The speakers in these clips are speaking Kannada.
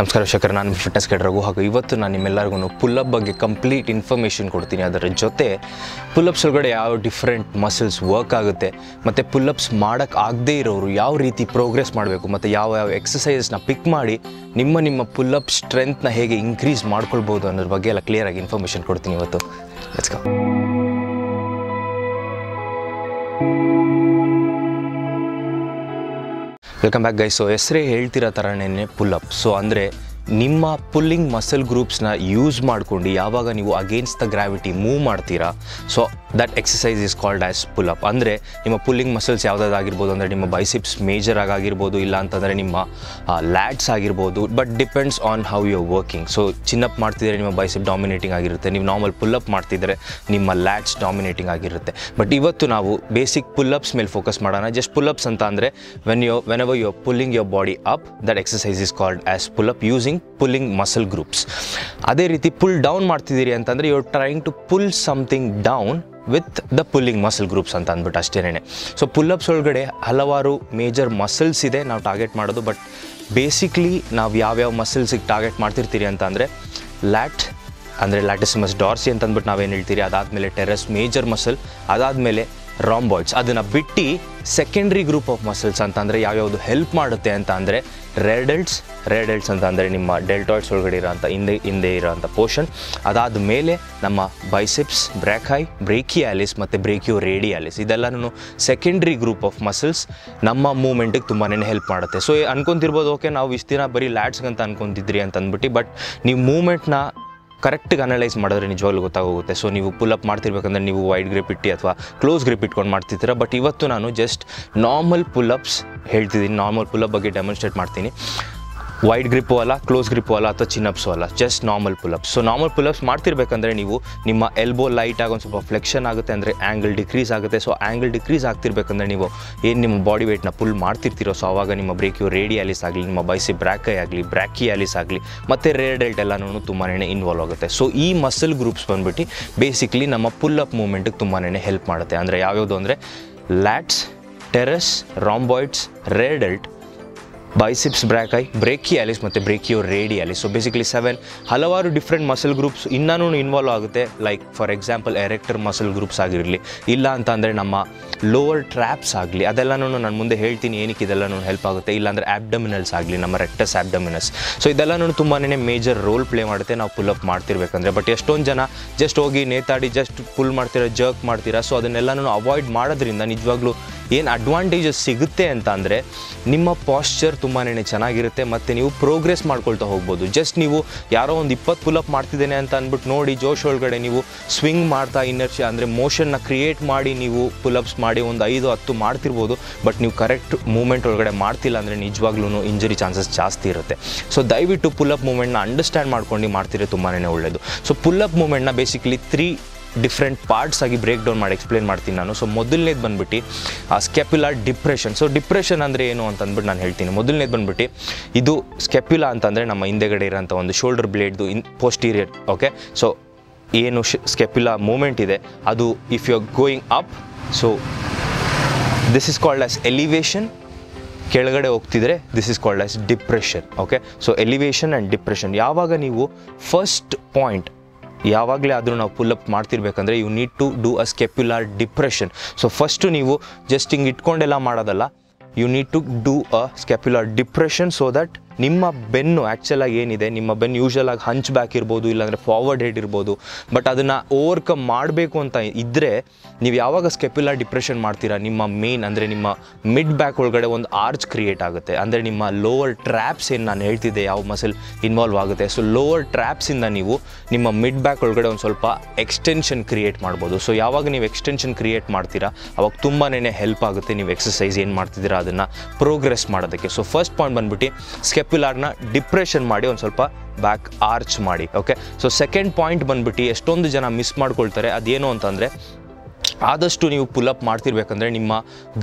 ನಮಸ್ಕಾರ ಶೇಖರ್ ನಾನು ಫಿಟ್ನೆಸ್ ಕೆಡ್ರಗು ಹಾಗೂ ಇವತ್ತು ನಾನು ನಿಮ್ಮೆಲ್ಲರಿಗೂ ಪುಲ್ಲಪ್ ಬಗ್ಗೆ ಕಂಪ್ಲೀಟ್ ಇನ್ಫಾರ್ಮೇಷನ್ ಕೊಡ್ತೀನಿ. ಅದರ ಜೊತೆ ಪುಲ್ಲಪ್ಸ್ ಒಳಗಡೆ ಯಾವ ಡಿಫ್ರೆಂಟ್ ಮಸಲ್ಸ್ ವರ್ಕ್ ಆಗುತ್ತೆ, ಮತ್ತು ಪುಲ್ಲಪ್ಸ್ ಮಾಡೋಕ್ಕೆ ಆಗದೇ ಇರೋರು ಯಾವ ರೀತಿ ಪ್ರೋಗ್ರೆಸ್ ಮಾಡಬೇಕು, ಮತ್ತು ಯಾವ ಯಾವ ಎಕ್ಸಸೈಸಸ್ನ ಪಿಕ್ ಮಾಡಿ ನಿಮ್ಮ ನಿಮ್ಮ ಪುಲ್ಲಪ್ ಸ್ಟ್ರೆಂತ್ನ ಹೇಗೆ ಇನ್ಕ್ರೀಸ್ ಮಾಡ್ಕೊಳ್ಬೋದು ಅನ್ನೋದ್ರ ಬಗ್ಗೆ ಎಲ್ಲ ಕ್ಲಿಯರಾಗಿ ಇನ್ಫಾರ್ಮೇಷನ್ ಕೊಡ್ತೀನಿ ಇವತ್ತು. Let's go welcome back guys so ಹೆಸರೇ ಹೇಳ್ತಿರೋ ಥರನೇ ಪುಲ್ಲಪ್ ಸೊ ಅಂದರೆ ನಿಮ್ಮ ಪುಲ್ಲಿಂಗ್ ಮಸಲ್ ಗ್ರೂಪ್ಸ್ನ ಯೂಸ್ ಮಾಡ್ಕೊಂಡು ಯಾವಾಗ ನೀವು ಅಗೇನ್ಸ್ಟ್ ದ ಗ್ರಾವಿಟಿ ಮೂವ್ ಮಾಡ್ತೀರಾ? So that exercise is called as pullup ಅಂದರೆ ನಿಮ್ಮ ಪುಲ್ಲಿಂಗ್ ಮಸಲ್ಸ್ ಯಾವುದಾಗಿರ್ಬೋದು ಅಂದರೆ ನಿಮ್ಮ ಬೈಸಿಪ್ಸ್ ಮೇಜರ್ ಆಗಿರ್ಬೋದು ಇಲ್ಲ ಅಂತಂದರೆ ನಿಮ್ಮ ಲ್ಯಾಡ್ಸ್ ಆಗಿರ್ಬೋದು but depends on how you working so chinup ಮಾಡ್ತಿದ್ರೆ ನಿಮ್ಮ ಬೈಸಿಪ್ ಡಾಮಿನೇಟಿಂಗ್ ಆಗಿರುತ್ತೆ. ನೀವು ನಾರ್ಮಲ್ ಪುಲ್ಲಪ್ ಮಾಡ್ತಿದ್ರೆ ನಿಮ್ಮ ಲ್ಯಾಡ್ಸ್ ಡಾಮಿನೇಟಿಂಗ್ ಆಗಿರುತ್ತೆ. ಬಟ್ ಇವತ್ತು ನಾವು ಬೇಸಿಕ್ ಪುಲ್ಲಪ್ಸ್ ಮೇಲೆ ಫೋಕಸ್ ಮಾಡೋಣ. ಜಸ್ಟ್ ಪುಲ್ಲಪ್ಸ್ ಅಂತ ಅಂದರೆ when you whenever you pulling your body up that exercise is called as pullup using pulling muscle groups ಅದೇ ರೀತಿ ಪುಲ್ ಡೌನ್ ಮಾಡ್ತಿದ್ದೀರಿ ಅಂತಂದರೆ you trying to pull something down with the pulling muscle groups ಅಂತ ಅಂದ್ಬಿಟ್ಟು ಅಷ್ಟೇನೆ ಸೊ ಪುಲ್ಲಪ್ಸ್ ಒಳಗಡೆ ಹಲವಾರು ಮೇಜರ್ ಮಸಲ್ಸ್ ಇದೆ ನಾವು ಟಾರ್ಗೆಟ್ ಮಾಡೋದು ಬಟ್ ಬೇಸಿಕ್ಲಿ ನಾವು ಯಾವ್ಯಾವ ಮಸಲ್ಸಿಗೆ ಟಾರ್ಗೆಟ್ ಮಾಡ್ತಿರ್ತೀರಿ ಅಂತ ಅಂದರೆ ಲ್ಯಾಟ್ ಅಂದರೆ ಲ್ಯಾಟಿಸಿಮಸ್ ಡಾರ್ಸಿ ಅಂತ ಅಂದ್ಬಿಟ್ಟು ನಾವೇನು ಹೇಳ್ತೀರಿ? ಅದಾದಮೇಲೆ ಟೆರಸ್ ಮೇಜರ್ ಮಸಲ್ ಅದಾದಮೇಲೆ ರಾಂಬಾಯ್ಡ್ಸ್ ಅದನ್ನು ಬಿಟ್ಟು ಸೆಕೆಂಡ್ರಿ ಗ್ರೂಪ್ ಆಫ್ ಮಸಲ್ಸ್ ಅಂತಂದರೆ ಯಾವ್ಯಾವುದು ಹೆಲ್ಪ್ ಮಾಡುತ್ತೆ ಅಂತ ಅಂದರೆ ರೆಡಲ್ಟ್ಸ್ ರೆಡಲ್ಟ್ಸ್ ಅಂತ ಅಂದರೆ ನಿಮ್ಮ ಡೆಲ್ಟಾಯ್ಡ್ಸ್ ಒಳಗಡೆ ಇರೋಂಥ ಹಿಂದೆ ಹಿಂದೆ ಇರೋಂಥ ಪೋರ್ಷನ್ ಅದಾದ ಮೇಲೆ ನಮ್ಮ ಬೈಸೆಪ್ಸ್ ಬ್ರ್ಯಾಕೈ ಬ್ರೇಕಿಯಾಲಿಸ್ ಮತ್ತು ಬ್ರೇಕಿಯೋ ರೇಡಿಯಾಲಿಸ್ ಇದೆಲ್ಲನೂ ಸೆಕೆಂಡ್ರಿ ಗ್ರೂಪ್ ಆಫ್ ಮಸಲ್ಸ್ ನಮ್ಮ ಮೂಮೆಂಟಿಗೆ ತುಂಬಾ ಹೆಲ್ಪ್ ಮಾಡುತ್ತೆ. ಸೊ ಅನ್ಕೊಂತಿರ್ಬೋದು ಓಕೆ ನಾವು ಇಷ್ಟು ದಿನ ಬರೀ ಲ್ಯಾಡ್ಸ್ಗಂತ ಅನ್ಕೊಂತಿದ್ರಿ ಅಂತ ಅಂದ್ಬಿಟ್ಟು ಬಟ್ ನೀವು ಮೂಮೆಂಟ್ನ ಕರೆಕ್ಟಾಗಿ ಅನಲೈಸ್ ಮಾಡಿದ್ರೆ ನಿಜವಾಗ್ಲೂ ಗೊತ್ತಾಗೋಗುತ್ತೆ. ಸೊ ನೀವು ಪುಲ್ ಮಾಡ್ತಿರ್ಬೇಕಂದ್ರೆ ನೀವು ವೈಡ್ ಗ್ರಿಪ್ ಇಟ್ಟು ಅಥವಾ ಕ್ಲೋಸ್ ಗ್ರಿಪ್ ಇಟ್ಕೊಂಡು ಮಾಡ್ತಿರ್ತೀರ. ಬಟ್ ಇವತ್ತು ನಾನು ಜಸ್ಟ್ ನಾರ್ಮಲ್ ಪುಲ್ಲಪ್ಸ್ ಹೇಳ್ತಿದ್ದೀನಿ. ನಾರ್ಮಲ್ ಪುಲ್ಲಪ್ ಬಗ್ಗೆ ಡೆಮಾನ್ಸ್ಟ್ರೇಟ್ ಮಾಡ್ತೀನಿ. ವೈಡ್ ಗ್ರಿಪ್ಪು ಅಲ್ಲ ಕ್ಲೋಸ್ ಗ್ರಿಪ್ಪು ಅಲ್ಲ ಅಥವಾ ಚಿನ್ನಪ್ಸು ಅಲ್ಲ just normal pullups so normal pullups ಮಾಡ್ತಿರ್ಬೇಕಂದ್ರೆ ನೀವು ನಿಮ್ಮ ಎಲ್ಬೋ ಲೈಟ್ ಆಗಿ ಒಂದು ಸ್ವಲ್ಪ ಫ್ಲೆಕ್ಷನ್ ಆಗುತ್ತೆ ಅಂದರೆ ಆ್ಯಂಗಲ್ ಡಿಕ್ರೀಸ್ ಆಗುತ್ತೆ. ಸೊ ಆ್ಯಂಗಲ್ ಡಿಕ್ರೀಸ್ ಆಗ್ತಿರ್ಬೇಕಂದ್ರೆ ನೀವು ಏನು ನಿಮ್ಮ ಬಾಡಿ ವೇಟ್ನ ಪುಲ್ ಮಾಡ್ತಿರ್ತೀರೋ ಸೊ ಆವಾಗ ನಿಮ್ಮ ಬ್ರೇಕಿಯೋ ರೇಡಿಯಾಲಿಸ್ ಆಗಲಿ, ನಿಮ್ಮ ಬೈಸಿ ಬ್ರ್ಯಾಕೈ ಆಗಲಿ ಬ್ರ್ಯಾಕಿಯಾಲಿಸ್ ಆಗಲಿ, ಮತ್ತು ಡೆಲ್ಟ್ ಎಲ್ಲನೂ ತುಂಬಾ ಇನ್ವಾಲ್ವ್ ಆಗುತ್ತೆ. ಸೊ ಈ ಮಸಲ್ ಗ್ರೂಪ್ಸ್ ಬಂದುಬಿಟ್ಟು ಬೇಸಿಕ್ಲಿ ನಮ್ಮ ಪುಲ್ಲಪ್ ಮೂಮೆಂಟಿಗೆ ತುಂಬಾ ಹೆಲ್ಪ್ ಮಾಡುತ್ತೆ. ಅಂದರೆ ಯಾವ್ಯಾವುದು ಅಂದರೆ lats teres rhomboids rear delt biceps brachii brachialis ಮತ್ತು brachioradialis so basically seven ಹಲವಾರು ಡಿಫ್ರೆಂಟ್ ಮಸಲ್ ಗ್ರೂಪ್ಸ್ ಇನ್ನೂ ಇನ್ವಾಲ್ವ್ ಆಗುತ್ತೆ. Like for example erector muscle groups ಆಗಿರಲಿ, ಇಲ್ಲ ಅಂತ ಅಂದರೆ ನಮ್ಮ ಲೋವರ್ ಟ್ರ್ಯಾಪ್ಸ್ ಆಗಲಿ, ಅದೆಲ್ಲನೂ ನಾನು ಮುಂದೆ ಹೇಳ್ತೀನಿ, ಏನಕ್ಕೆ ಇದೆಲ್ಲನೂ ಹೆಲ್ಪ್ ಆಗುತ್ತೆ. ಇಲ್ಲಾಂದರೆ ಆ್ಯಬ್ಡಮಿನಲ್ಸ್ ಆಗಲಿ, ನಮ್ಮ ರೆಕ್ಟಸ್ ಆ್ಯಬ್ಡಮಿನಸ್ ಸೊ ಇದೆಲ್ಲನೂ ತುಂಬಾ ಮೇಜರ್ ರೋಲ್ ಪ್ಲೇ ಮಾಡುತ್ತೆ. ನಾವು ಪುಲ್ ಅಪ್ ಮಾಡ್ತಿರ್ಬೇಕಂದ್ರೆ ಬಟ್ ಎಷ್ಟೊಂದು ಜನ ಜಸ್ಟ್ ಹೋಗಿ ನೇತಾಡಿ ಜಸ್ಟ್ ಪುಲ್ ಮಾಡ್ತೀರಾ ಜರ್ಕ್ ಮಾಡ್ತೀರಾ ಸೊ ಅದನ್ನೆಲ್ಲನೂ ಅವಾಯ್ಡ್ ಮಾಡೋದ್ರಿಂದ ನಿಜವಾಗ್ಲೂ ಏನು ಅಡ್ವಾಂಟೇಜಸ್ ಸಿಗುತ್ತೆ ಅಂತ ಅಂದರೆ ನಿಮ್ಮ ಪಾಶ್ಚರ್ ತುಂಬಾ ಚೆನ್ನಾಗಿರುತ್ತೆ ಮತ್ತು ನೀವು ಪ್ರೋಗ್ರೆಸ್ ಮಾಡ್ಕೊಳ್ತಾ ಹೋಗ್ಬೋದು. ಜಸ್ಟ್ ನೀವು ಯಾರೋ ಒಂದು ಇಪ್ಪತ್ತು ಪುಲ್ ಅಪ್ ಮಾಡ್ತಿದ್ದೇನೆ ಅಂತ ಅಂದ್ಬಿಟ್ಟು ನೋಡಿ ಜೋಶ್ ಒಳಗಡೆ ನೀವು ಸ್ವಿಂಗ್ ಮಾಡ್ತಾ ಇನ್ನರ್ಜಿ ಅಂದರೆ ಮೋಷನ್ನ ಕ್ರಿಯೇಟ್ ಮಾಡಿ ನೀವು ಪುಲಪ್ಸ್ ಮಾಡಿ ಒಂದು ಐದು, ಹತ್ತು ಮಾಡ್ತಿರ್ಬೋದು. ಬಟ್ ನೀವು ಕರೆಕ್ಟ್ ಮೂಮೆಂಟ್ ಒಳಗಡೆ ಮಾಡ್ತಿಲ್ಲ ಅಂದರೆ ನಿಜವಾಗ್ಲೂ ಇಂಜುರಿ ಚಾನ್ಸಸ್ ಜಾಸ್ತಿ ಇರುತ್ತೆ. ಸೊ ದಯವಿಟ್ಟು ಪುಲ್ ಅಪ್ ಮೂಮೆಂಟ್ನ ಅಂಡರ್ಸ್ಟ್ಯಾಂಡ್ ಮಾಡ್ಕೊಂಡು ಮಾಡ್ತಿದ್ರೆ ತುಂಬಾ ಒಳ್ಳೆಯದು ಸೊ ಪುಲ್ ಅಪ್ ಮೂಮೆಂಟ್ನ ಬೇಸಿಕಲಿ ತ್ರೀ ಡಿಫ್ರೆಂಟ್ ಪಾರ್ಟ್ಸ್ ಆಗಿ ಬ್ರೇಕ್ ಡೌನ್ ಮಾಡಿ ಎಕ್ಸ್ಪ್ಲೇನ್ ಮಾಡ್ತೀನಿ ನಾನು. ಸೊ ಮೊದಲನೇದು ಬಂದ್ಬಿಟ್ಟು ಸ್ಕೆಪ್ಯುಲಾ ಡಿಪ್ರೆಷನ್ ಸೊ ಡಿಪ್ರೆಷನ್ ಅಂದರೆ ಏನು ಅಂತ ಅಂದ್ಬಿಟ್ಟು ನಾನು ಹೇಳ್ತೀನಿ. ಮೊದಲನೇದು ಬಂದ್ಬಿಟ್ಟು, ಇದು ಸ್ಕೆಪ್ಯುಲಾ ಅಂತಂದರೆ ನಮ್ಮ ಹಿಂದೆಗಡೆ ಇರೋಂಥ ಒಂದು ಶೋಲ್ಡರ್ ಬ್ಲೇಡ್ದು ಇನ್ ಪೋಸ್ಟೀರಿಯರ್ ಓಕೆ ಸೊ ಏನು ಸ್ಕೆಪ್ಯುಲಾ ಮೂಮೆಂಟ್ ಇದೆ, ಅದು if you are going up so this is called as elevation ಕೆಳಗಡೆ ಹೋಗ್ತಿದ್ರೆ this is called as depression okay so elevation and depression ಯಾವಾಗ ನೀವು ಫಸ್ಟ್ ಪಾಯಿಂಟ್ ಯಾವಾಗಲೇ ಆದರೂ ನಾವು pullup ಮಾಡ್ತಿರ್ಬೇಕಂದ್ರೆ you need to do a scapular depression so first ನೀವು ಜಸ್ಟ್ ಹಿಂಗೆ ಇಟ್ಕೊಂಡೆಲ್ಲ ಮಾಡೋದಲ್ಲ you need to do a scapular depression so that ನಿಮ್ಮ ಬೆನ್ನು ಆ್ಯಕ್ಚುಲಾಗಿ ಏನಿದೆ, ನಿಮ್ಮ ಬೆನ್ನು ಯೂಶಲ್ ಆಗಿ ಹಂಚ್ ಬ್ಯಾಕ್ ಇರ್ಬೋದು, ಇಲ್ಲಾಂದರೆ ಫಾರ್ವರ್ಡ್ ಹೆಡ್ ಇರ್ಬೋದು ಬಟ್ ಅದನ್ನು ಓವರ್ಕಮ್ ಮಾಡಬೇಕು ಅಂತ ಇದ್ದರೆ ನೀವು ಯಾವಾಗ ಸ್ಕೆಪ್ಯುಲರ್ ಡಿಪ್ರೆಷನ್ ಮಾಡ್ತೀರಾ? ನಿಮ್ಮ ಮೇನ್ ಅಂದರೆ ನಿಮ್ಮ ಮಿಡ್ ಬ್ಯಾಕ್ ಒಳಗಡೆ ಒಂದು ಆರ್ಚ್ ಕ್ರಿಯೇಟ್ ಆಗುತ್ತೆ. ಅಂದರೆ ನಿಮ್ಮ ಲೋವರ್ ಟ್ರ್ಯಾಪ್ಸ್ ಏನು ನಾನು ಹೇಳ್ತಿದ್ದೆ, ಯಾವ ಮಸಲ್ ಇನ್ವಾಲ್ವ್ ಆಗುತ್ತೆ. ಸೊ ಲೋವರ್ ಟ್ರ್ಯಾಪ್ಸಿಂದ ನೀವು ನಿಮ್ಮ ಮಿಡ್ ಬ್ಯಾಕ್ ಒಳಗಡೆ ಒಂದು ಸ್ವಲ್ಪ ಎಕ್ಸ್ಟೆನ್ಷನ್ ಕ್ರಿಯೇಟ್ ಮಾಡ್ಬೋದು. ಸೊ ಯಾವಾಗ ನೀವು ಎಕ್ಸ್ಟೆನ್ಷನ್ ಕ್ರಿಯೇಟ್ ಮಾಡ್ತೀರಾ, ಅವಾಗ ತುಂಬಾ ಹೆಲ್ಪ್ ಆಗುತ್ತೆ. ನೀವು ಎಕ್ಸಸೈಸ್ ಏನು ಮಾಡ್ತಿದ್ದೀರಾ, ಅದನ್ನು ಪ್ರೋಗ್ರೆಸ್ ಮಾಡೋದಕ್ಕೆ. ಸೊ ಫಸ್ಟ್ ಪಾಯಿಂಟ್ ಬಂದ್ಬಿಟ್ಟು ಸ್ಕೆಪ್ಯುಲಾರ್ನ ಡಿಪ್ರೆಷನ್ ಮಾಡಿ ಒಂದು ಸ್ವಲ್ಪ ಬ್ಯಾಕ್ ಆರ್ಚ್ ಮಾಡಿ ಓಕೆ ಸೊ ಸೆಕೆಂಡ್ ಪಾಯಿಂಟ್ ಬಂದ್ಬಿಟ್ಟು ಎಷ್ಟೊಂದು ಜನ ಮಿಸ್ ಮಾಡ್ಕೊಳ್ತಾರೆ. ಅದೇನು ಅಂತಂದರೆ, ಆದಷ್ಟು ನೀವು ಪುಲ್ ಅಪ್ ಮಾಡ್ತಿರ್ಬೇಕಂದ್ರೆ ನಿಮ್ಮ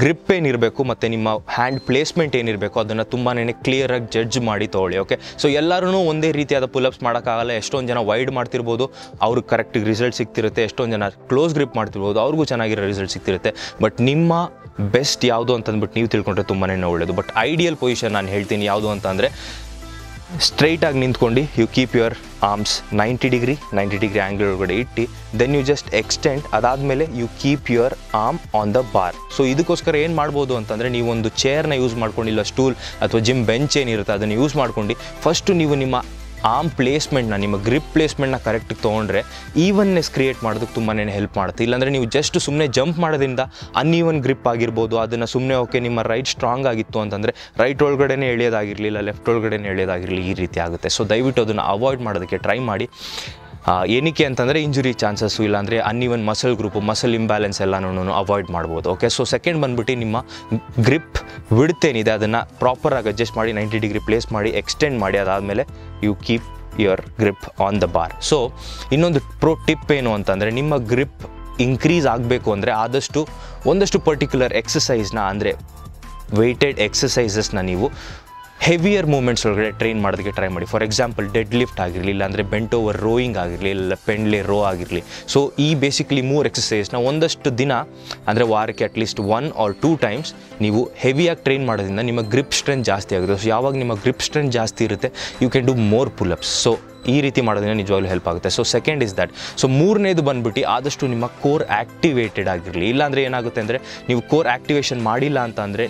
ಗ್ರಿಪ್ ಏನಿರಬೇಕು ಮತ್ತು ನಿಮ್ಮ ಹ್ಯಾಂಡ್ ಪ್ಲೇಸ್ಮೆಂಟ್ ಏನಿರಬೇಕು ಅದನ್ನು ತುಂಬಾ ಕ್ಲಿಯರಾಗಿ ಜಡ್ಜ್ ಮಾಡಿ ತೊಗೊಳ್ಳಿ ಓಕೆ ಸೊ ಎಲ್ಲರೂ ಒಂದೇ ರೀತಿಯಾದ ಪುಲ್ ಅಪ್ಸ್ ಮಾಡೋಕ್ಕಾಗಲ್ಲ. ಎಷ್ಟೊಂದು ಜನ ವೈಡ್ ಮಾಡ್ತಿರ್ಬೋದು ಅವ್ರಿಗೆ ಕರೆಕ್ಟ್ ರಿಸಲ್ಟ್ ಸಿಗ್ತಿರುತ್ತೆ. ಎಷ್ಟೊಂದು ಜನ ಕ್ಲೋಸ್ ಗ್ರಿಪ್ ಮಾಡ್ತಿರ್ಬೋದು, ಅವ್ರಿಗೂ ಚೆನ್ನಾಗಿರೋ ರಿಸಲ್ಟ್ ಸಿಗ್ತಿರುತ್ತೆ. ಬಟ್ ನಿಮ್ಮ ಬೆಸ್ಟ್ ಯಾವುದು ಅಂತಂದ್ಬಿಟ್ಟು ನೀವು ತಿಳ್ಕೊಂಡ್ರೆ ತುಂಬಾ ಒಳ್ಳೆಯದು ಬಟ್ ಐಡಿಯಲ್ ಪೊಸಿಷನ್ ನಾನು ಹೇಳ್ತೀನಿ ಯಾವುದು ಅಂತ ಅಂದರೆ ಸ್ಟ್ರೈಟಾಗಿ ನಿಂತ್ಕೊಂಡು you keep your arms ninety degree ninety degree angle ಒಳಗಡೆ ಇಟ್ಟು ದೆನ್ ಯು ಜಸ್ಟ್ ಎಕ್ಸ್ಟೆಂಡ್ ಅದಾದಮೇಲೆ you keep your arm on the bar so ಇದಕ್ಕೋಸ್ಕರ ಏನು ಮಾಡ್ಬೋದು ಅಂತಂದರೆ ನೀವು ಒಂದು ಚೇರ್ನ ಯೂಸ್ ಮಾಡ್ಕೊಂಡಿಲ್ಲ ಸ್ಟೂಲ್ ಅಥವಾ ಜಿಮ್ ಬೆಂಚ್ ಏನಿರುತ್ತೆ, ಅದನ್ನು ಯೂಸ್ ಮಾಡ್ಕೊಂಡು ಫಸ್ಟು ನೀವು ನಿಮ್ಮ ಆರ್ಮ್ ಪ್ಲೇಸ್ಮೆಂಟ್ನ ನಿಮ್ಮ ಗ್ರಿಪ್ ಪ್ಲೇಸ್ಮೆಂಟ್ನ ಕರೆಕ್ಟ್ ತೊಗೊಂಡ್ರೆ ಈವನ್ನೆಸ್ ಕ್ರಿಯೇಟ್ ಮಾಡೋದಕ್ಕೆ ತುಂಬಾ ಹೆಲ್ಪ್ ಮಾಡುತ್ತೆ. ಇಲ್ಲಾಂದರೆ ನೀವು ಜಸ್ಟ್ ಸುಮ್ಮನೆ ಜಂಪ್ ಮಾಡೋದ್ರಿಂದ ಅನ್ಈವನ್ ಗ್ರಿಪ್ ಆಗಿರ್ಬೋದು, ಅದನ್ನು ಸುಮ್ಮನೆ ಓಕೆ ನಿಮ್ಮ ರೈಟ್ ಸ್ಟ್ರಾಂಗ್ ಆಗಿತ್ತು ಅಂತಂದರೆ ರೈಟ್ ಒಳಗಡೆನೇ ಎಳೆಯೋದಾಗಿರಲಿಲ್ಲ ಲೆಫ್ಟ್ ಒಳಗಡೆನೇ ಎಳೆಯೋದಾಗಿರಲಿ ಈ ರೀತಿ ಆಗುತ್ತೆ. ಸೊ ದಯವಿಟ್ಟು ಅದನ್ನು ಅವಾಯ್ಡ್ ಮಾಡೋದಕ್ಕೆ ಟ್ರೈ ಮಾಡಿ. ಏನಕ್ಕೆ ಅಂತಂದರೆ ಇಂಜುರಿ ಚಾನ್ಸಸ್ಸು ಇಲ್ಲಾಂದರೆ uneven muscle group muscle imbalance ಎಲ್ಲನೂ ಅವಾಯ್ಡ್ ಮಾಡ್ಬೋದು. ಓಕೆ ಸೊ ಸೆಕೆಂಡ್ ಬಂದ್ಬಿಟ್ಟು ನಿಮ್ಮ ಗ್ರಿಪ್ ಏನಿದೆ, ಅದನ್ನು ಪ್ರಾಪರಾಗಿ ಅಡ್ಜಸ್ಟ್ ಮಾಡಿ ನೈಂಟಿ ಡಿಗ್ರಿ ಪ್ಲೇಸ್ ಮಾಡಿ ಎಕ್ಸ್ಟೆಂಡ್ ಮಾಡಿ, ಅದಾದಮೇಲೆ you keep your grip on the bar so ಇನ್ನೊಂದು ಪ್ರೋ ಟಿಪ್ ಏನು ಅಂತಂದರೆ ನಿಮ್ಮ ಗ್ರಿಪ್ ಇನ್ಕ್ರೀಸ್ ಆಗಬೇಕು ಅಂದರೆ ಆದಷ್ಟು, ಒಂದಷ್ಟು ಪರ್ಟಿಕ್ಯುಲರ್ ಎಕ್ಸಸೈಸ್ನ ಅಂದರೆ ವೆಯ್ಟೆಡ್ ಎಕ್ಸಸೈಸಸ್ನ ನೀವು ಹೆವಿಯರ್ ಮೂಮೆಂಟ್ಸ್ ಒಳಗಡೆ ಟ್ರೈನ್ ಮಾಡೋದಕ್ಕೆ ಟ್ರೈ ಮಾಡಿ. ಫಾರ್ ಎಕ್ಸಾಂಪಲ್ ಡೆಡ್ ಲಿಫ್ಟ್ ಆಗಿರಲಿ, ಇಲ್ಲಾಂದರೆ ಬೆಂಟ್ ಓವರ್ ರೋಯಿಂಗ್ ಆಗಿರಲಿ, ಇಲ್ಲ ಪೆಂಡ್ಲೆ ರೋ ಆಗಿರಲಿ. ಸೊ ಈ ಬೇಸಿಕ್ಲಿ ಮೂರು ಎಕ್ಸಸೈಸ್ನ ಒಂದಷ್ಟು ದಿನ, ಅಂದರೆ ವಾರಕ್ಕೆ at least one or two times ನೀವು ಹೆವಿಯಾಗಿ ಟ್ರೈನ್ ಮಾಡೋದ್ರಿಂದ ನಿಮ್ಮ ಗ್ರಿಪ್ ಸ್ಟ್ರೆಂತ್ ಜಾಸ್ತಿ ಆಗುತ್ತೆ. ಸೊ ಯಾವಾಗ ನಿಮ್ಮ ಗ್ರಿಪ್ ಸ್ಟ್ರೆಂತ್ ಜಾಸ್ತಿ ಇರುತ್ತೆ you can do more pullups so ಈ ರೀತಿ ಮಾಡೋದ್ರಿಂದ ನಿಜವಾಗ್ಲೂ ಹೆಲ್ಪ್ ಆಗುತ್ತೆ. So second is that so ಮೂರನೇದು ಬಂದ್ಬಿಟ್ಟು ಆದಷ್ಟು ನಿಮ್ಮ ಕೋರ್ ಆ್ಯಕ್ಟಿವೇಟೆಡ್ ಆಗಿರಲಿ. ಇಲ್ಲಾಂದರೆ ಏನಾಗುತ್ತೆ ಅಂದರೆ, ನೀವು ಕೋರ್ ಆ್ಯಕ್ಟಿವೇಷನ್ ಮಾಡಿಲ್ಲ ಅಂತ ಅಂದರೆ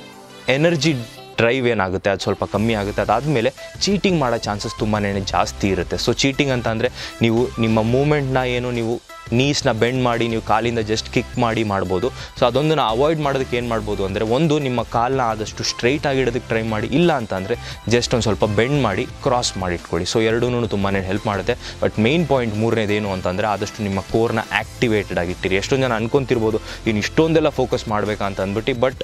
ಎನರ್ಜಿ ಡ್ರೈವ್ ಏನಾಗುತ್ತೆ, ಅದು ಸ್ವಲ್ಪ ಕಮ್ಮಿ ಆಗುತ್ತೆ, ಅದಾದಮೇಲೆ ಚೀಟಿಂಗ್ ಮಾಡೋ ಚಾನ್ಸಸ್ ತುಂಬಾ ಜಾಸ್ತಿ ಇರುತ್ತೆ. ಸೊ ಚೀಟಿಂಗ್ ಅಂತ ಅಂದರೆ ನೀವು ನಿಮ್ಮ ಮೂಮೆಂಟ್ನ ಏನು, ನೀವು ನೀಸ್ನ ಬೆಂಡ್ ಮಾಡಿ, ನೀವು ಕಾಲಿಂದ ಜಸ್ಟ್ ಕಿಕ್ ಮಾಡಿ ಮಾಡ್ಬೋದು. ಸೊ ಅದೊಂದನ್ನು ಅವಾಯ್ಡ್ ಮಾಡೋದಕ್ಕೆ ಏನು ಮಾಡ್ಬೋದು ಅಂದರೆ, ಒಂದು ನಿಮ್ಮ ಕಾಲನ್ನ ಆದಷ್ಟು ಸ್ಟ್ರೈಟ್ ಆಗಿಡೋದಕ್ಕೆ ಟ್ರೈ ಮಾಡಿ, ಇಲ್ಲ ಅಂತಂದರೆ ಜಸ್ಟ್ ಒಂದು ಸ್ವಲ್ಪ ಬೆಂಡ್ ಮಾಡಿ ಕ್ರಾಸ್ ಮಾಡಿ ಇಟ್ಕೊಳ್ಳಿ. ಸೊ ಎರಡೂ ತುಂಬಾ ಹೆಲ್ಪ್ ಮಾಡುತ್ತೆ. ಬಟ್ ಮೇನ್ ಪಾಯಿಂಟ್ ಮೂರನೇದೇನು ಅಂತಂದರೆ, ಆದಷ್ಟು ನಿಮ್ಮ ಕೋರ್ನ ಆ್ಯಕ್ಟಿವೇಟೆಡ್ ಆಗಿಟ್ಟಿರಿ. ಎಷ್ಟೊಂದು ಜನ ಅನ್ಕೊಂತಿರ್ಬೋದು ಇನ್ನು ಇಷ್ಟೊಂದೆಲ್ಲ ಫೋಕಸ್ ಮಾಡಬೇಕಂತ ಅಂದ್ಬಿಟ್ಟು ಬಟ್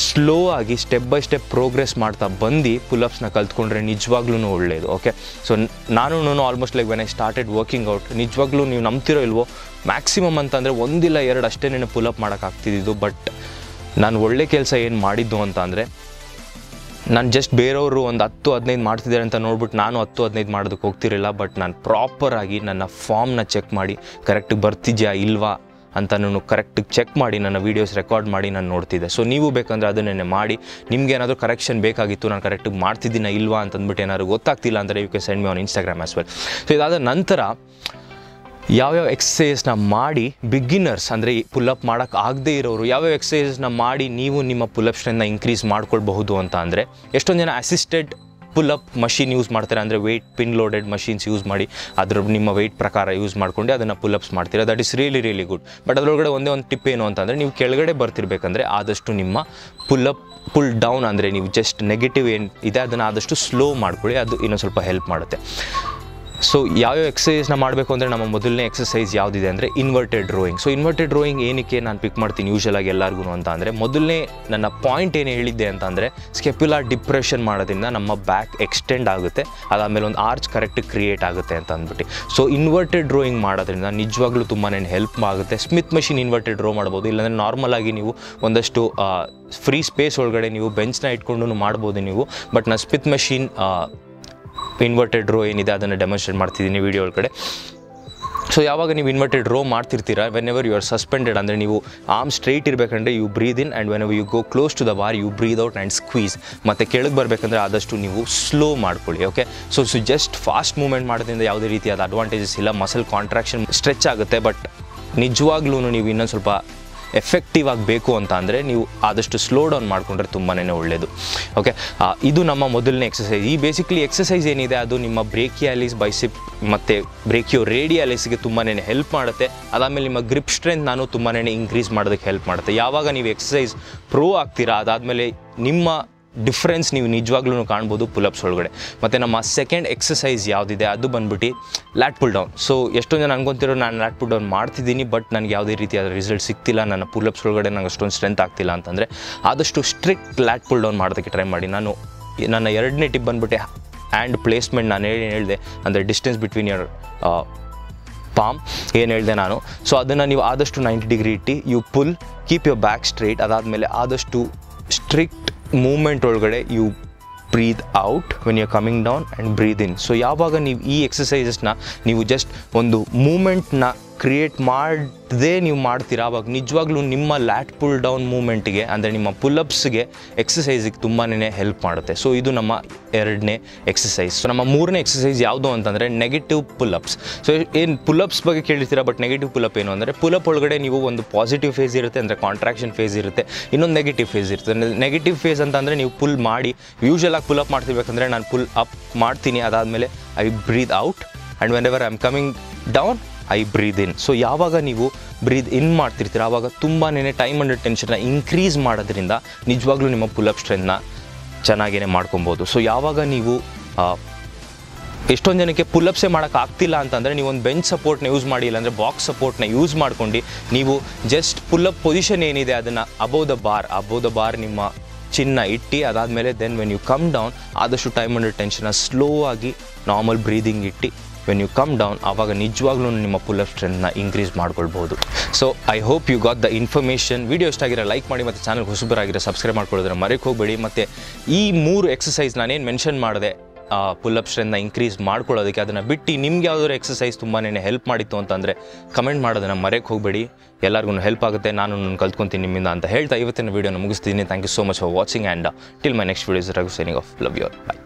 ಸ್ಲೋ ಆಗಿ ಸ್ಟೆಪ್ ಬೈ ಸ್ಟೆಪ್ ಪ್ರೋಗ್ರೆಸ್ ಮಾಡ್ತಾ ಬಂದು ಪುಲ್ಅಪ್ಸ್ನ ಕಲ್ತ್ಕೊಂಡ್ರೆ ನಿಜವಾಗ್ಲೂ ಒಳ್ಳೆಯದು ಓಕೆ ಸೊ ನಾನು almost like when I started working out ನಿಜವಾಗ್ಲೂ ನೀವು ನಂಬ್ತಿರೋ ಇಲ್ವೋ ಮ್ಯಾಕ್ಸಿಮಮ್ ಅಂತಂದರೆ ಒಂದಿಲ್ಲ ಎರಡು ಅಷ್ಟೇ ನೆನೆ ಪುಲ್ಅಪ್ ಮಾಡೋಕ್ಕಾಗ್ತಿದ್ದು ಬಟ್ ನಾನು ಒಳ್ಳೆ ಕೆಲಸ ಏನು ಮಾಡಿದ್ದು ಅಂತ ಅಂದರೆ ನಾನು ಜಸ್ಟ್ ಬೇರೆಯವರು ಒಂದು ಹತ್ತು, ಹದಿನೈದು ಮಾಡ್ತಿದ್ದಾರೆ ಅಂತ ನೋಡ್ಬಿಟ್ಟು ನಾನು ಹತ್ತು, ಹದಿನೈದು ಮಾಡೋದಕ್ಕೆ ಹೋಗ್ತಿರಲಿಲ್ಲ ಬಟ್ ನಾನು ಪ್ರಾಪರಾಗಿ ನನ್ನ ಫಾರ್ಮ್ನ ಚೆಕ್ ಮಾಡಿ ಕರೆಕ್ಟಿಗೆ ಬರ್ತಿದ್ಯಾ ಇಲ್ವಾ ಅಂತ ನಾನು ಕರೆಕ್ಟ್ ಚೆಕ್ ಮಾಡಿ, ನನ್ನ ವೀಡಿಯೋಸ್ ರೆಕಾರ್ಡ್ ಮಾಡಿ ನಾನು ನೋಡ್ತಿದ್ದೆ. ಸೊ ನೀವು ಬೇಕಂದ್ರೆ ಅದನ್ನೇ ಮಾಡಿ, ನಿಮ್ಗೆ ಏನಾದರೂ ಕರೆಕ್ಷನ್ ಬೇಕಾಗಿತ್ತು, ನಾನು ಕರೆಕ್ಟಾಗಿ ಮಾಡ್ತಿದ್ದೀನ ಇಲ್ವಾ ಅಂತಂದ್ಬಿಟ್ಟು ಏನಾದ್ರು ಗೊತ್ತಾಗ್ತಿಲ್ಲ ಅಂದರೆ you can send me on Instagram as well so ಇದಾದ ನಂತರ ಯಾವ್ಯಾವ ಎಕ್ಸಸೈಸ್ನ ಮಾಡಿ ಬಿಗಿನರ್ಸ್ ಅಂದರೆ ಪುಲ್ಅಪ್ ಮಾಡೋಕ್ಕೆ ಆಗದೇ ಇರೋರು, ಯಾವ್ಯಾವ ಎಕ್ಸಸೈಸ್ನ ಮಾಡಿ ನೀವು ನಿಮ್ಮ ಪುಲ್ಅಪ್ ಸ್ಟ್ರೆಂತ್ನ ಇನ್ಕ್ರೀಸ್ ಮಾಡ್ಕೊಳ್ಬಹುದು ಅಂತ ಅಂದರೆ, ಎಷ್ಟೊಂದು ಜನ ಅಸಿಸ್ಟೆಡ್ ಪುಲ್ಅಪ್ ಮಷಿನ್ ಯೂಸ್ ಮಾಡ್ತೀರಾ ಅಂದರೆ weight pin loaded machines use ಮಾಡಿ ಅದ್ರ ನಿಮ್ಮ ವೆಯ್ಟ್ ಪ್ರಕಾರ ಯೂಸ್ ಮಾಡ್ಕೊಂಡು ಅದನ್ನು ಪುಲ್ ಅಪ್ಸ್ ಮಾಡ್ತೀರಾ. That is really really good but ಅದರೊಳಗಡೆ ಒಂದೇ ಒಂದು ಟಿಪ್ ಏನು ಅಂತಂದರೆ ನೀವು ಕೆಳಗಡೆ ಬರ್ತಿರ್ಬೇಕಂದ್ರೆ ಆದಷ್ಟು ನಿಮ್ಮ ಪುಲ್ ಅಪ್ ಪುಲ್ ಡೌನ್ ಅಂದರೆ ನೀವು ಜಸ್ಟ್ ನೆಗೆಟಿವ್ ಏನು ಇದೆ, ಅದನ್ನು ಆದಷ್ಟು ಸ್ಲೋ ಮಾಡ್ಕೊಳ್ಳಿ, ಅದು ಇನ್ನೊಂದು ಸ್ವಲ್ಪ ಹೆಲ್ಪ್ ಮಾಡುತ್ತೆ. ಸೊ ಯಾವ್ಯಾವ ಎಕ್ಸಸೈಸ್ನ ಮಾಡಬೇಕು ಅಂದರೆ ನಮ್ಮ ಮೊದಲನೇ ಎಕ್ಸಸೈಸ್ ಯಾವುದಿದೆ ಅಂದರೆ inverted rowing so inverted rowing ಏನಕ್ಕೆ ನಾನು ಪಿಕ್ ಮಾಡ್ತೀನಿ ಯೂಶಲ್ ಆಗಿ ಎಲ್ಲರಿಗೂ ಅಂತ ಅಂದರೆ ಮೊದಲನೇ ನನ್ನ ಪಾಯಿಂಟ್ ಏನು ಹೇಳಿದ್ದೆ ಅಂತ ಅಂದರೆ ಸ್ಕೆಪ್ಯುಲರ್ ಡಿಪ್ರೆಷನ್ ಮಾಡೋದ್ರಿಂದ ನಮ್ಮ ಬ್ಯಾಕ್ ಎಕ್ಸ್ಟೆಂಡ್ ಆಗುತ್ತೆ. ಅದಾದಮೇಲೆ ಒಂದು ಆರ್ಚ್ ಕರೆಕ್ಟ್ ಕ್ರಿಯೇಟ್ ಆಗುತ್ತೆ ಅಂತ ಅಂದ್ಬಿಟ್ಟು. ಸೊ ಇನ್ವರ್ಟೆಡ್ ಡ್ರಾಯಿಂಗ್ ಮಾಡೋದ್ರಿಂದ ನಿಜವಾಗ್ಲೂ ತುಂಬಾ ಹೆಲ್ಪ್ ಆಗುತ್ತೆ. ಸ್ಮಿತ್ ಮಷಿನ್ ಇನ್ವರ್ಟೆಡ್ ಡ್ರೋ ಮಾಡ್ಬೋದು. ಇಲ್ಲಾಂದರೆ ನಾರ್ಮಲ್ ಆಗಿ ನೀವು ಒಂದಷ್ಟು ಫ್ರೀ ಸ್ಪೇಸ್ ಒಳಗಡೆ ನೀವು ಬೆಂಚ್ನ ಇಟ್ಕೊಂಡು ಮಾಡ್ಬೋದು ನೀವು. ಬಟ್ ನಾನು ಸ್ಮಿತ್ ಮಷಿನ್ ಇನ್ವರ್ಟೆಡ್ ರೋ ಏನಿದೆ, ಅದನ್ನು ಡೆಮಾನ್ಸ್ಟ್ರೇಟ್ ಮಾಡ್ತಿದ್ದೀನಿ ವಿಡಿಯೋ ಒಳಗಡೆ. ಸೊ ಯಾವಾಗ ನೀವು ಇನ್ವರ್ಟೆಡ್ ರೋ ಮಾಡ್ತಿರ್ತೀರಾ whenever you are suspended ಅಂದರೆ ನೀವು arm straight ಇರಬೇಕಂದ್ರೆ you breathe in and whenever you go close to the bar you breathe out and squeeze ಮತ್ತು ಕೆಳಗೆ ಬರಬೇಕಂದ್ರೆ ಆದಷ್ಟು ನೀವು ಸ್ಲೋ ಮಾಡ್ಕೊಳ್ಳಿ okay so so just fast movement ಮಾಡೋದ್ರಿಂದ ಯಾವುದೇ ರೀತಿಯಾದ ಅಡ್ವಾಂಟೇಜಸ್ ಇಲ್ಲ. ಮಸಲ್ ಕಾಂಟ್ರಾಕ್ಷನ್ ಸ್ಟ್ರೆಚ್ ಆಗುತ್ತೆ ಬಟ್ ನಿಜವಾಗ್ಲೂ ನೀವು ಇನ್ನೊಂದು ಸ್ವಲ್ಪ ಎಫೆಕ್ಟಿವ್ ಆಗಬೇಕು ಅಂತ ಅಂದರೆ ನೀವು ಆದಷ್ಟು ಸ್ಲೋ ಡೌನ್ ಮಾಡಿಕೊಂಡ್ರೆ ತುಂಬಾ ಒಳ್ಳೆಯದು ಓಕೆ ಇದು ನಮ್ಮ ಮೊದಲನೇ ಎಕ್ಸಸೈಸ್ ಈ ಬೇಸಿಕ್ಲಿ ಎಕ್ಸಸೈಸ್ ಏನಿದೆ ಅದು ನಿಮ್ಮ ಬ್ರೇಕಿಯಾಲಿಸ್ ಬೈಸಿಪ್ ಮತ್ತು ಬ್ರೇಕಿಯೋ ರೇಡಿಯಾಲಿಸ್ಗೆ ತುಂಬಾ ಹೆಲ್ಪ್ ಮಾಡುತ್ತೆ. ಅದಾದಮೇಲೆ ನಿಮ್ಮ ಗ್ರಿಪ್ ಸ್ಟ್ರೆಂತ್ ನಾನು ತುಂಬಾ ಇನ್ಕ್ರೀಸ್ ಮಾಡೋದಕ್ಕೆ ಹೆಲ್ಪ್ ಮಾಡುತ್ತೆ. ಯಾವಾಗ ನೀವು ಎಕ್ಸಸೈಸ್ ಪ್ರೋ ಆಗ್ತೀರಾ? ಅದಾದಮೇಲೆ ನಿಮ್ಮ ಡಿಫ್ರೆನ್ಸ್ ನೀವು ನಿಜವಾಗ್ಲೂ ಕಾಣ್ಬೋದು ಪುಲಪ್ಸ್ ಒಳಗಡೆ. ಮತ್ತು ನಮ್ಮ ಸೆಕೆಂಡ್ ಎಕ್ಸಸೈಸ್ ಯಾವುದಿದೆ, ಅದು ಬಂದ್ಬಿಟ್ಟು ಲ್ಯಾಟ್ ಪುಲ್ ಡೌನ್ ಸೊ ಎಷ್ಟೊಂದು ಜನ ಅನ್ಕೊಂತಿರೋ ನಾನು ಲ್ಯಾಟ್ ಪುಲ್ ಡೌನ್ ಮಾಡ್ತಿದ್ದೀನಿ ಬಟ್ ನನಗೆ ಯಾವುದೇ ರೀತಿಯಾದ ರಿಸಲ್ಟ್ ಸಿಗ್ತಿಲ್ಲ, ನನ್ನ ಪುಲಪ್ಸ್ ಒಳಗಡೆ ನಂಗೆ ಅಷ್ಟೊಂದು ಸ್ಟ್ರೆಂತ್ ಆಗ್ತಿಲ್ಲ ಅಂತಂದರೆ, ಆದಷ್ಟು ಸ್ಟ್ರಿಕ್ಟ್ ಲ್ಯಾಟ್ ಪುಲ್ ಡೌನ್ ಮಾಡೋದಕ್ಕೆ ಟ್ರೈ ಮಾಡಿ. ನಾನು ನನ್ನ ಎರಡನೇ ಟಿಪ್ ಬಂದ್ಬಿಟ್ಟು ಆ್ಯಂಡ್ ಪ್ಲೇಸ್ಮೆಂಟ್ ನಾನು ಹೇಳಿ ಹೇಳಿದೆ, ಅಂದರೆ ಡಿಸ್ಟೆನ್ಸ್ ಬಿಟ್ವೀನ್ ಯರ್ ಪಾಮ್ ಏನು ಹೇಳಿದೆ ನಾನು. ಸೊ ಅದನ್ನು ನೀವು ಆದಷ್ಟು ನೈಂಟಿ ಡಿಗ್ರಿ ಇಟ್ಟು you pull keep your back straight ಅದಾದಮೇಲೆ ಆದಷ್ಟು ಸ್ಟ್ರಿಕ್ಟ್ ಮೂಮೆಂಟ್ ಒಳಗಡೆ you breathe out when you coming down and breathe in so ಯಾವಾಗ ನೀವು ಈ ಎಕ್ಸಸೈಸಸ್ನ ನೀವು ಜಸ್ಟ್ ಒಂದು ಮೂಮೆಂಟ್ನ ಕ್ರಿಯೇಟ್ ಮಾಡದೇ ನೀವು ಮಾಡ್ತೀರಾ? ಅವಾಗ ನಿಜವಾಗ್ಲೂ ನಿಮ್ಮ ಲ್ಯಾಟ್ ಪುಲ್ ಡೌನ್ ಮೂಮೆಂಟ್ಗೆ ಅಂದರೆ ನಿಮ್ಮ ಪುಲ್ಅಪ್ಸ್ಗೆ ಎಕ್ಸಸೈಸಿಗೆ ತುಂಬಾ ಹೆಲ್ಪ್ ಮಾಡುತ್ತೆ. ಸೊ ಇದು ನಮ್ಮ ಎರಡನೇ ಎಕ್ಸಸೈಸ್ ಸೊ ನಮ್ಮ ಮೂರನೇ ಎಕ್ಸಸೈಸ್ ಯಾವುದು ಅಂತಂದರೆ ನೆಗೆಟಿವ್ ಪುಲ್ಅಪ್ಸ್ ಸೊ ಏನು ಪುಲ್ಅಪ್ಸ್ ಬಗ್ಗೆ ಕೇಳಿರ್ತೀರಾ? ಬಟ್ ನೆಗೆಟಿವ್ ಪುಲ್ಅಪ್ ಏನು ಅಂದರೆ ಪುಲ್ಅಪ್ ಒಳಗಡೆ ನೀವು ಒಂದು ಪಾಸಿಟಿವ್ ಫೇಸ್ ಇರುತ್ತೆ, ಅಂದರೆ ಕಾಂಟ್ರಾಕ್ಷನ್ ಫೇಸ್ ಇರುತ್ತೆ, ಇನ್ನೊಂದು ನೆಗೆಟಿವ್ ಫೇಸ್ ಇರುತ್ತೆ. ನೆಗೆಟಿವ್ ಫೇಸ್ ಅಂತ ಅಂದರೆ ನೀವು ಪುಲ್ ಮಾಡಿ ಯೂಶಲ್ ಆಗಿ ಪುಲ್ ಅಪ್ ಮಾಡ್ತಿರ್ಬೇಕಂದ್ರೆ ನಾನು ಪುಲ್ ಅಪ್ ಮಾಡ್ತೀನಿ. ಅದಾದಮೇಲೆ I breathe out and whenever I am coming down I breathe in so ಯಾವಾಗ ನೀವು ಬ್ರೀದ್ ಇನ್ ಮಾಡ್ತಿರ್ತೀರ ಆವಾಗ ತುಂಬಾ ಟೈಮ್ ಅಂಡ್ ಟೆನ್ಷನ್ನ ಇನ್ಕ್ರೀಸ್ ಮಾಡೋದ್ರಿಂದ ನಿಜವಾಗ್ಲೂ ನಿಮ್ಮ ಪುಲಪ್ ಸ್ಟ್ರೆಂತ್ನ ಚೆನ್ನಾಗೇ ಮಾಡ್ಕೊಬೋದು. ಸೊ ಯಾವಾಗ ನೀವು ಎಷ್ಟೊಂದು ಜನಕ್ಕೆ ಪುಲ್ಲಪ್ಸೇ ಮಾಡೋಕೆ ಆಗ್ತಿಲ್ಲ ಅಂತಂದರೆ ನೀವು ಒಂದು ಬೆಂಚ್ ಸಪೋರ್ಟ್ನ ಯೂಸ್ ಮಾಡಿ, ಇಲ್ಲಾಂದರೆ ಬಾಕ್ಸ್ ಸಪೋರ್ಟ್ನ ಯೂಸ್ ಮಾಡ್ಕೊಂಡು ನೀವು ಜಸ್ಟ್ ಪುಲ್ಲಪ್ ಪೊಸಿಷನ್ ಏನಿದೆ ಅದನ್ನು above the bar above the bar ನಿಮ್ಮ ಚಿನ್ನ ಇಟ್ಟು, ಅದಾದಮೇಲೆ then when you come down ಆದಷ್ಟು ಟೈಮ್ ಅಂಡ್ ಟೆನ್ಷನ್ನ ಸ್ಲೋ ಆಗಿ ನಾರ್ಮಲ್ ಬ್ರೀದಿಂಗ್ ಇಟ್ಟು ವೆನ್ ಯು ಕಮ್ ಡೌನ್ ಆವಾಗ ನಿಜವಾಗ್ಲೂ ನಿಮ್ಮ ಪುಲ್ ಅಪ್ ಸ್ಟ್ರೆಂತ್ನ ಇನ್ಕ್ರೀಸ್ ಮಾಡ್ಕೊಳ್ಬೋದು so I hope you got the information video ಇಷ್ಟ ಲೈಕ್ ಮಾಡಿ ಮತ್ತು ಚಾನಲ್ ಹೊಸಬರಾಗಿರೋ ಸಬ್ಸ್ಕ್ರೈಬ್ ಮಾಡ್ಕೊಳ್ಳೋದ್ರೆ ಮರೆಕ್ ಹೋಗಬೇಡಿ. ಮತ್ತು ಈ ಮೂರು ಎಕ್ಸಸೈಸ್ ನಾನೇನು ಮೆನ್ಷನ್ ಮಾಡಿದೆ ಪುಲ್ ಅಪ್ ಸ್ಟ್ರೆಂತ್ನ ಇನ್ಕ್ರೀಸ್ ಮಾಡ್ಕೊಳ್ಳೋದಕ್ಕೆ ಅದನ್ನು ಬಿಟ್ಟು ನಿಮ್ಗೆ ಯಾವುದಾದ್ರು ಎಕ್ಸಸೈಸ್ ತುಂಬಾ ಹೆಲ್ಪ್ ಮಾಡಿತ್ತು ಅಂತಂದರೆ ಕಮೆಂಟ್ ಮಾಡೋದನ್ನು ಮರೆಯಕ್ಕೆ ಹೋಗಬೇಡಿ. ಎಲ್ಲರಿಗೂ ಹೆಲ್ಪ್ ಆಗುತ್ತೆ, ನಾನು ನನ್ನ ಕಲ್ತ್ಕೊಂತೀನಿ ನಿಮ್ಮಿಂದ ಅಂತ ಹೇಳ್ತಾ ಇವತ್ತಿನ ವೀಡಿಯೋನ ಮುಗಿಸ್ತೀನಿ thank you so much for watching and till my next videos Raghu signing off love your bye